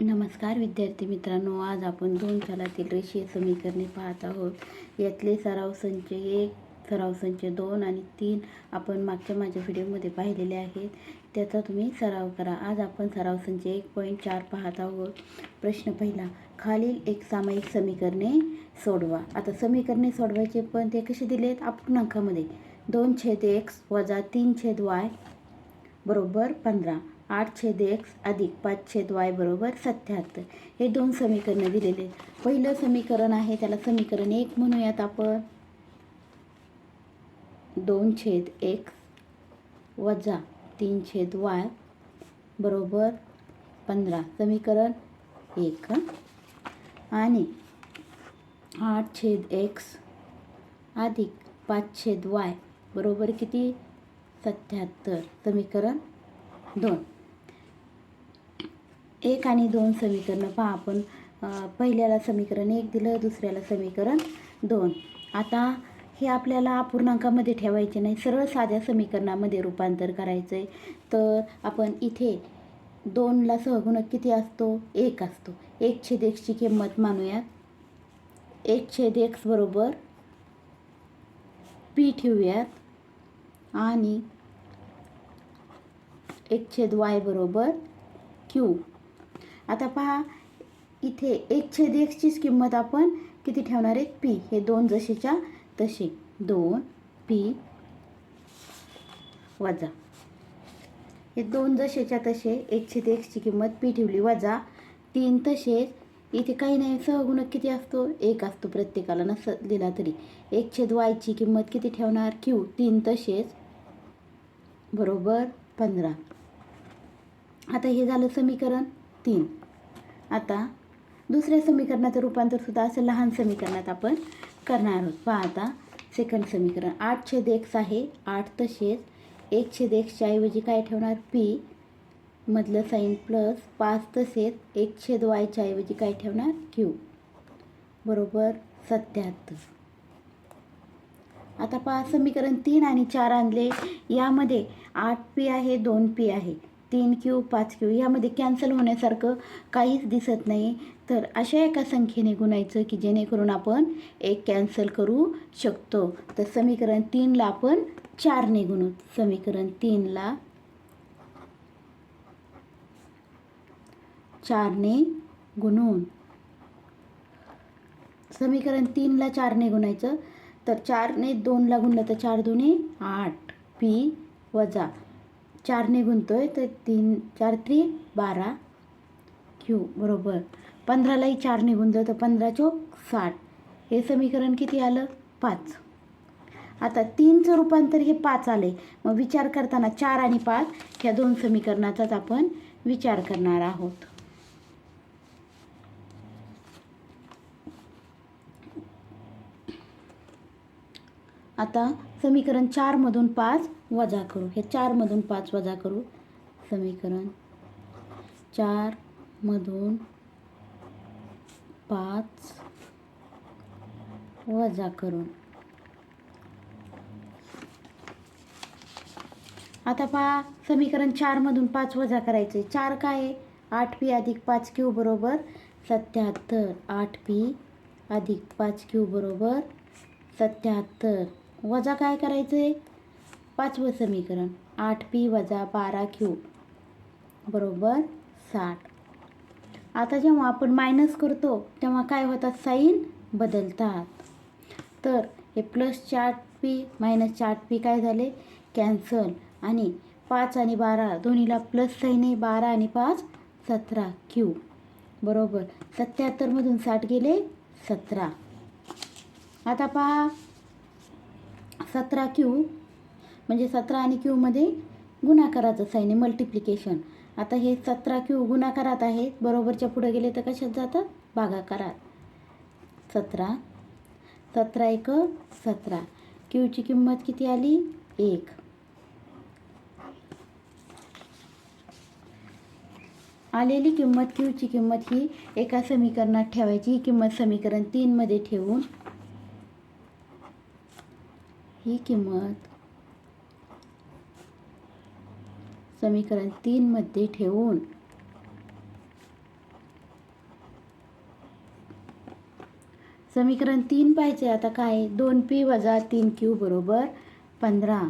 नमस्कार विद्यार्थी मित्रांनो आज आपण दोन चलातील रेषीय समीकरणे पाहत आहोत. यातले सराव संच एक सराव संच दोन आणि तीन आपण मागच्या माझ्या व्हिडिओमध्ये पाहिलेले आहेत. त्याचा तुम्ही सराव करा. आज आपण सराव संच एक पॉईंट चार पाहत आहोत. प्रश्न पहिला खालील एक सामायिक समीकरणे सोडवा. आता समीकरणे सोडवायचे पण ते कसे दिले आहेत अपूर्णांकामध्ये. दोन छेद एक्स वजा तीन छेद वाय बरोबर पंधरा. आठ छेद एक्स अधिक पाच छेद वाय बरोबर सत्याहत्तर. हे दोन समीकरणं दिलेले पहिलं समीकरण आहे त्याला समीकरण एक म्हणूयात आपण. दोन छेद एक्स वजा तीन छेद वाय बरोबर पंधरा. समीकरण एक आणि आठ छेद एक्स अधिक पाच छेद वाय बरोबर किती? सत्याहत्तर. समीकरण दोन. एक आणि दोन समीकरणं पहा आपण. पहिल्याला समीकरण एक दिलं दुसऱ्याला समीकरण दोन. आता हे आपल्याला अपूर्णांकामध्ये ठेवायचे नाही सरळ साध्या समीकरणामध्ये रूपांतर करायचं आहे तर आपण इथे दोनला सहगुणक किती असतो? एक असतो. एक छेद एक्सची किंमत मानूयात एक छेद एक्स बरोबर पी ठेवूयात. आणि एक छेद वाय बरोबर क्यू आता पहा इथे एक छेद एक्सचीच किंमत आपण किती ठेवणार आहे? पी हे दोन जसेच्या तसे दोन पी वजा. हे दोन जसेच्या तसे एक छेद एक्सची किंमत पी ठेवली वजा तीन तसेच इथे काही नाही सहगुणक किती असतो? एक असतो प्रत्येकाला नस दिला तरी. एक छेद वायची किंमत किती ठेवणार? क्यू तीन तसेच. बरोबर? पंधरा. आता हे झालं समीकरण. तीन. आता दुसऱ्या समीकरणाचं रूपांतरसुद्धा असं लहान समीकरणात आपण करणार आहोत. पहा आता सेकंड समीकरण. आठ छेद एक्स आहे. आठ तसेच एक छेद एक्सच्या ऐवजी काय ठेवणार? पी मधलं साईन प्लस पाच तसेच एक छेद वायच्या ऐवजी काय ठेवणार? क्यू. बरोबर? सत्याहत्तर. आता पहा समीकरण तीन आणि चार आणले. यामध्ये आठ पी आहे दोन पी आहे. तीन क्यू पाच क्यू यामध्ये कॅन्सल होण्यासारखं काहीच दिसत नाही. तर अशा एका संख्येने गुणायचं की जेणेकरून आपण एक कॅन्सल करू शकतो. तर समीकरण तीनला आपण चारने गुणू समीकरण तीनला चारने गुणून. समीकरण तीनला चारने गुणायचं. तर चारने दोनला गुणलं तर चार दोन्ही आठ. पी वजा. चारने आहे तर तीन चार त्री बारा. क्यू बरोबर. पंधरालाही चारने गुणलं तर पंधरा चोक साठ. हे समीकरण किती आलं? पाच. आता तीनचं रूपांतर हे पाच आले. मग विचार करताना चार आणि पाच ह्या दोन समीकरणाचाच आपण विचार करणार आहोत. आता समीकरण चारमधून पाच वजा करू. हे चारमधून पाच वजा करू. समीकरण चारमधून पाच वजा करून आता पहा समीकरण चारमधून पाच वजा करायचे. चार काय आहे? आठ पी अधिक पाच क्यू बरोबर सत्याहत्तर. आठ पी अधिक पाच क्यू बरोबर सत्याहत्तर. वजा काय करायचं? आहे पाचवं समीकरण. आठ पी वजा बारा क्यू बरोबर साठ. आता जेव्हा आपण मायनस करतो तेव्हा काय होतात? साईन बदलतात. तर हे प्लस चार पी मायनस आठ पी काय झाले? कॅन्सल आणि पाच आणि बारा दोन्हीला प्लस साईन आहे बारा आणि पाच सतरा क्यू बरोबर. सत्याहत्तरमधून साठ गेले सतरा. आता पहा. सतरा क्यू म्हणजे सतरा आणि क्यूमध्ये गुणाकाराचं साईन आहे मल्टिप्लिकेशन आता हे सतरा क्यू गुणाकारात आहे बरोबरच्या पुढे गेले तर कशात जातात भागाकारात. सतरा. सतरा एक सतरा. क्यूची किंमत किती आली? एक. आलेली किंमत क्यूची किंमत ही एका समीकरणात ठेवायची. ही किंमत समीकरण तीनमध्ये ठेवून ही किंमत समीकरण तीनमध्ये ठेवून समीकरण तीन पाहिजे आता काय? दोन पी वजा तीन क्यू बरोबर पंधरा.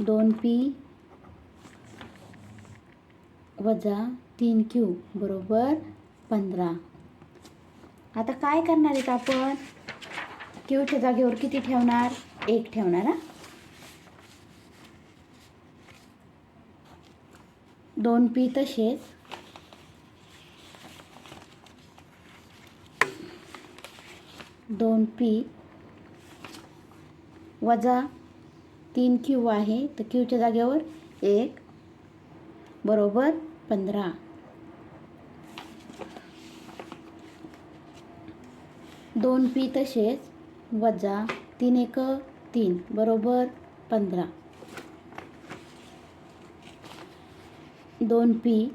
दोन पी वजा तीन क्यू बरोबर पंधरा. आता काय करणार आहेत आपण? क्यूच्या जागेवर किती ठेवणार? एक ठेवणार हा? दोन पी तसेच दोन पी वजा तीन क्यू आहे तर क्यूच्या जागेवर एक बरोबर पंधरा. दोन पी तसेच वजा तीन एक तीन बरोबर पंधरा. दोन पी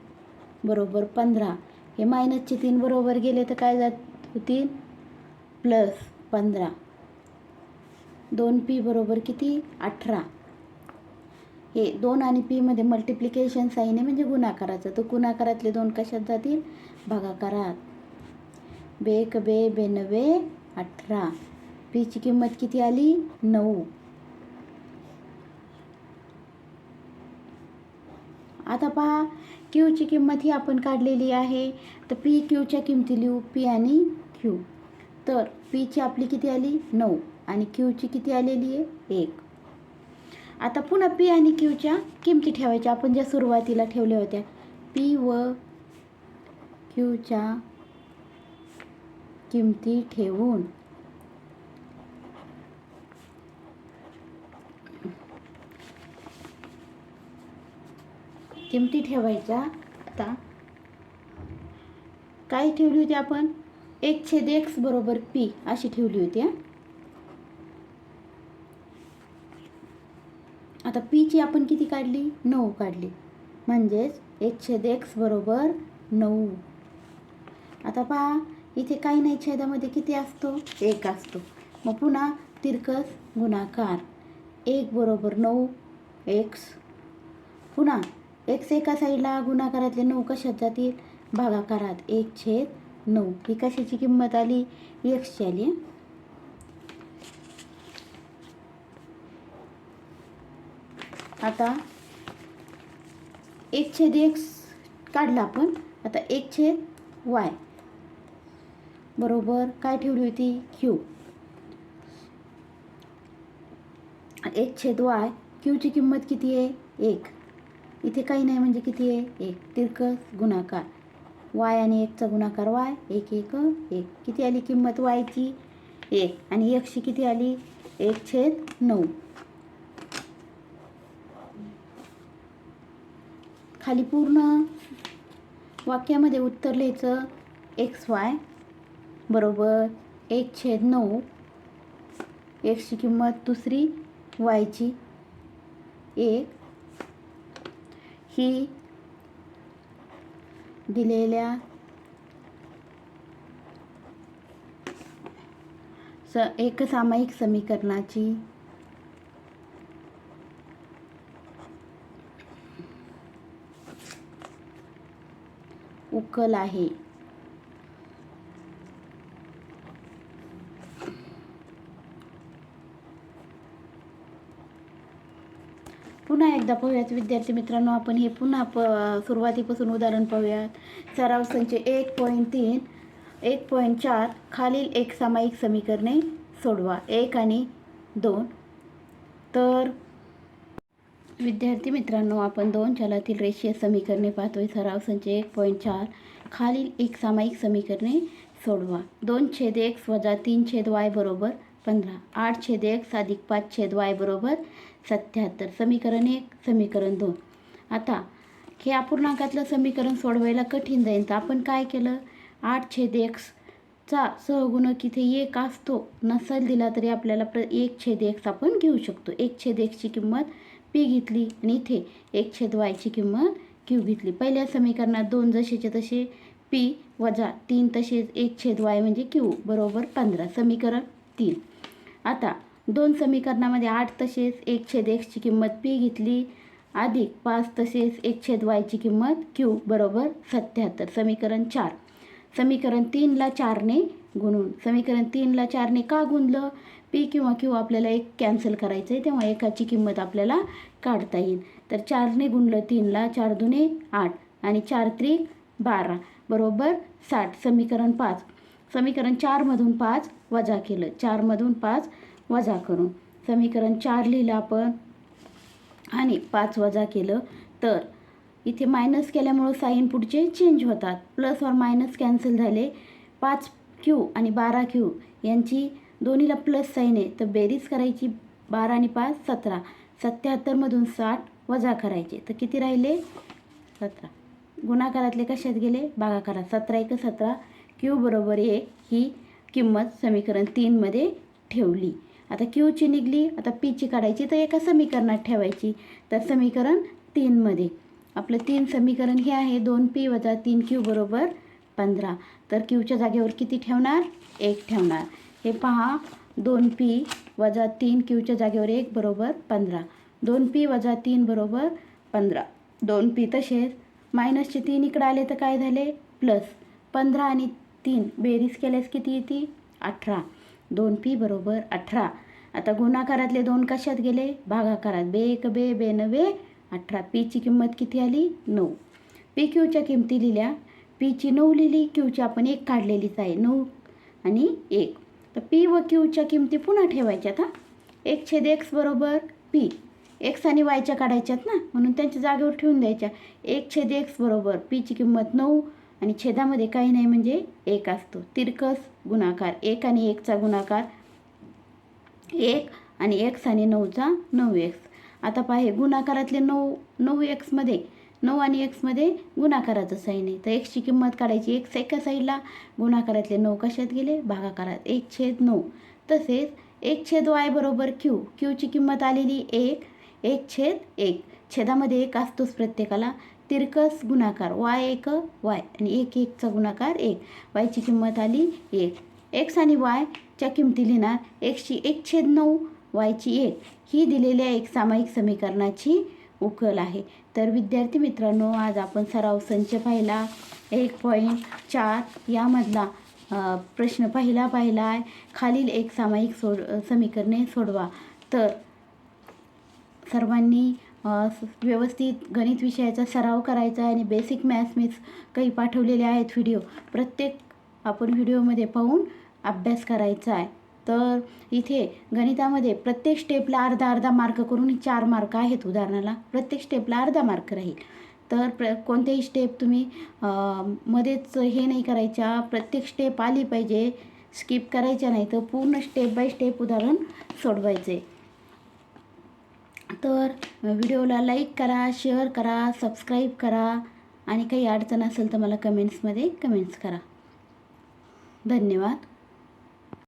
बरोबर पंधरा. हे मायनसचे तीन बरोबर गेले तर काय जात होतील प्लस पंधरा. दोन पी बरोबर किती? अठरा. हे दोन आणि पीमध्ये मल्टिप्लिकेशन साईन आहे म्हणजे गुणाकाराचं. तर गुणाकारातले दोन कशात जातील? भागाकारात. बेक बे बेनवे अठरा. पीची किंमत किती आली? नऊ. आता पहा क्यूची किंमत ही आपण काढलेली आहे. तर पी क्यूच्या किमती लिहू पी आणि क्यू तर पीची आपली किती आली? नऊ. आणि क्यूची किती आलेली आहे? एक. आता पुन्हा पी आणि क्यूच्या किमती ठेवायच्या. आपण ज्या सुरुवातीला ठेवल्या होत्या. पी व क्यूच्या किमती ठेवून किमती ठेवायच्या? आता काय ठेवली होती आपण. एक छेद एक्स बरोबर पी अशी ठेवली होती आता पीची आपण किती काढली? नऊ काढली. म्हणजेच एक छेद एक्स बरोबर नऊ. आता पहा इथे काही नाही छेदामध्ये किती असतो? एक असतो. मग पुन्हा तिरकस गुणाकार. एक बरोबर नऊ एक्स पुन्हा एक्स एका साईडला गुणाकारातले नऊ कशात जातील? भागाकारात एक छेद नऊ. ही कशाची किंमत आली? एक्सची आली आता एक छेद एक्स काढला आपण. आता एक छेद वाय. बरोबर. काय ठेवली होती? क्यू. एक छेद वाय. क्यूची किंमत किती आहे? एक. इथे काही नाही म्हणजे किती आहे? एक तिरकस गुणाकार. वाय आणि एकचा गुणाकार वाय एक एक एक. किती आली किंमत वायची एक. आणि एकशी किती आली? एक छेद नऊ. खाली पूर्ण वाक्यामध्ये उत्तर लिहायचं. एक्स वाय बरोबर एक छेद नऊ. एक्सची किंमत दुसरी वायची एक की दिलेल्या स एकसामायिक समीकरणाची उकल आहे. पुन्हा एकदा पाहूयात. विद्यार्थी मित्रांनो आपण हे पुन्हा प सुरुवातीपासून उदाहरण पाहूयात. सराव संच एक पॉईंट तीन एक पॉईंट चार खालील एक सामायिक समीकरणे सोडवा. एक आणि दोन. तर विद्यार्थी मित्रांनो आपण दोन चलातील रेषीय समीकरणे पाहतोय. सराव संच एक पॉईंट चार खालील एक सामायिक समीकरणे सोडवा. दोन छेद एक्स वजा तीन छेद वाय बरोबर पंधरा. आठ छेद एक साधिक पाच छेद वाय बरोबर सत्याहत्तर. समीकरण एक समीकरण दोन. आता हे अपूर्णांकातलं समीकरण सोडवायला कठीण जाईल तर आपण काय केलं? आठ छेद एक्सचा सहगुणक इथे एक असतो? नसेल दिला तरी आपल्याला प्र एक छेद एक्स आपण घेऊ शकतो. एक छेद एक्सची किंमत पी घेतली आणि इथे एक छेद वायची किंमत क्यू घेतली. पहिल्या समीकरणात दोन जसेचे तसे पी वजा तीन तसेच एक छेद वाय म्हणजे क्यू बरोबर पंधरा. समीकरण तीन आता दोन समीकरणामध्ये आठ तसेच एक छेद एक्सची किंमत पी घेतली अधिक पाच तसेच एक छेद वायची किंमत क्यू बरोबर सत्याहत्तर. समीकरण चार. समीकरण तीनला चारने गुणून. समीकरण तीनला चारने का गुणलं? पी किंवा क्यू आपल्याला एक कॅन्सल करायचं आहे तेव्हा एकाची किंमत आपल्याला काढता येईल. तर चारने गुणलं तीनला चार दुने आठ. आणि चार त्रिक बारा. बरोबर साठ. समीकरण पाच. समीकरण चारमधून पाच वजा केलं. चारमधून पाच वजा करून. समीकरण चार लिहिलं आपण. आणि पाच वजा केलं तर? इथे मायनस केल्यामुळं साईन पुढचे चेंज होतात. प्लस और मायनस कॅन्सल झाले. पाच क्यू आणि बारा क्यू यांची दोन्हीला प्लस साईन आहे. तर बेरीज करायची बारा आणि पाच सतरा. सत्याहत्तरमधून साठ वजा करायचे. तर किती राहिले? सतरा. गुणाकारातले कशात गेले? भागाकारात. सतरा एक सतरा. क्यू बरोबर एक ही किंमत समीकरण तीनमध्ये ठेवली. आता क्यूची निघली आता पीची काढायची तर एका समीकरणात ठेवायची. तर समीकरण तीनमध्ये आपलं तीन समीकरण हे आहे दोन पी वजा तीन क्यू बरोबर पंधरा. तर क्यूच्या जागेवर किती ठेवणार? एक ठेवणार. हे पहा दोन पी वजा तीन क्यूच्या जागेवर एक बरोबर पंधरा. दोन पी वजा तीन बरोबर पंधरा. दोन पी तसेच. मायनसचे तीन इकडं आले तर काय झाले? प्लस. पंधरा आणि तीन. बेरीज केल्यास किती येते? अठरा. दोन पी बरोबर अठरा. आता गुणाकारातले दोन कशात गेले? भागाकारात. बे एक बे बे नवे अठरा. पीची किंमत किती आली? नऊ. पी क्यूच्या किमती लिहिल्या. पीची नऊ लिहिली क्यूची आपण एक काढलेलीच आहे. नऊ आणि एक. तर पी व क्यूच्या किमती पुन्हा ठेवायच्यात हां एक छेद एक्स बरोबर पी. एक्स आणि वायच्या काढायच्यात ना? म्हणून त्यांच्या जागेवर ठेवून द्यायच्या. एक छेद एक्स बरोबर पीची किंमत नऊ. आणि छेदामध्ये काही नाही म्हणजे एक असतो. तिरकस गुणाकार. एक आणि एकचा गुणाकार एक आणि एक्स आणि नऊचा नऊ एक्स. आता पाहे गुणाकारातले नऊ नऊ एक्समध्ये नऊ आणि एक्समध्ये गुणाकाराचं साईन आहे. तर एक्सची किंमत काढायची एक्स एका साईडला गुणाकारातले नऊ कशात गेले? भागाकारात. एक छेद नऊ. तसेच एक छेद वाय बरोबर क्यू. क्यूची किंमत आलेली एक एक छेद एक. छेदामध्ये एक असतोच प्रत्येकाला. तिरकस गुणाकार? वाय एक वाय. आणि एक एकचा गुणाकार एक. वायची किंमत आली एक. एक्स आणि वायच्या किमती लिहिणार एक्सची एक छेद नऊ वायची एक. ही दिलेल्या एक सामायिक समीकरणाची उकल आहे. तर विद्यार्थी मित्रांनो आज आपण सराव संच पाहिला. एक पॉईंट चार. यामधला प्रश्न पहिला पाहिला आहे खालील एक सामायिक सोड समीकरणे सोडवा. तर सर्वांनी व्यवस्थित गणित विषयाचा सराव करायचा आहे आणि बेसिक मॅथ्स मीच काही पाठवलेले आहेत व्हिडिओ प्रत्येक आपण व्हिडिओमध्ये पाहून अभ्यास करायचा आहे. तर इथे गणितामध्ये प्रत्येक स्टेपला अर्धा अर्धा मार्क करून चार मार्क आहेत उदाहरणाला. प्रत्येक स्टेपला अर्धा मार्क राहील. तर प्र कोणत्याही स्टेप तुम्ही मध्येच हे नाही करायच्या. प्रत्येक स्टेप आली पाहिजे स्किप करायच्या नाही तर पूर्ण स्टेप बाय स्टेप उदाहरण सोडवायचे. तर व्हिडिओला लाईक करा शेअर करा सबस्क्राईब करा आणि काही अडचण असेल तर मला कमेंट्समध्ये कमेंट्स करा. धन्यवाद.